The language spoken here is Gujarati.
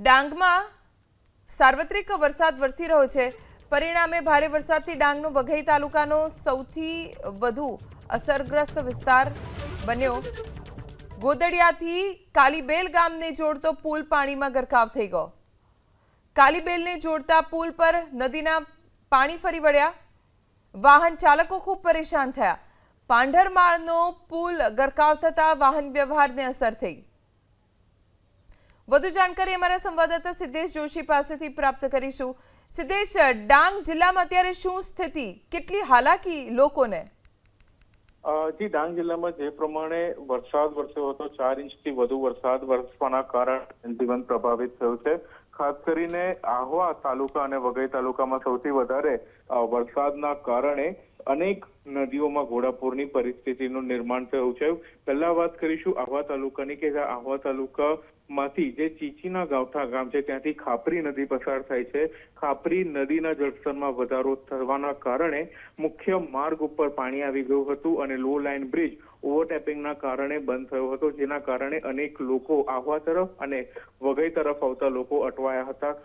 ડાંગમાં સાર્વત્રિક વરસાદ વરસી રહ્યો છે. પરિણામે ભારે વરસાદથી ડાંગનો વઘઈ તાલુકાનો સૌથી વધુ અસરગ્રસ્ત વિસ્તાર બન્યો. ગોદડિયાથી કાલીબેલ ગામને જોડતો પુલ પાણીમાં ગરકાવ થઈ ગયો. કાલીબેલને જોડતા પુલ પર નદીના પાણી ફરી વળ્યા. વાહન ચાલકો ખૂબ પરેશાન થયા. પાંઢરમાળનો પુલ ગરકાવ થતાં વાહન વ્યવહારને અસર થઈ. વધુ જાણકારી અમારા સંવાદદાતા સિદ્ધેશ જોશી પાસેથી પ્રાપ્ત કરીશું. સિદ્ધેશ, ડાંગ જિલ્લામાં અત્યારે શું સ્થિતિ? કેટલી હાલાકી લોકોને? જી, ડાંગ જિલ્લામાં જે પ્રમાણે વરસાદ વરસ્યો હતો, ચાર ઇંચથી વધુ વરસાદ વરસવાના કારણે જીવન પ્રભાવિત થયું છે. ખાસ કરીને આહવા તાલુકા અને વઘઈ તાલુકામાં સૌથી વધારે વરસાદના કારણે અનેક નદીઓમાં ઘોડાપૂરની પરિસ્થિતિનું નિર્માણ થયું છે. પહેલા વાત કરીશું આહવા તાલુકાની કે આહવા તાલુકામાંથી જે ચીચીના ગાવઠા ગામ છે, ત્યાંથી ખાપરી નદી પસાર થાય છે. ખાપરી નદીના જળસ્તરમાં વધારો થવાના કારણે મુખ્ય માર્ગ ઉપર પાણી આવી ગયું હતું અને લો લાઇન બ્રિજ ઓવરટેપિંગના કારણે બંધ થયો હતો, જેના કારણે અનેક લોકો આહવા તરફ અને વઘઈ તરફ આવતા લોકો અટવાયા હતા.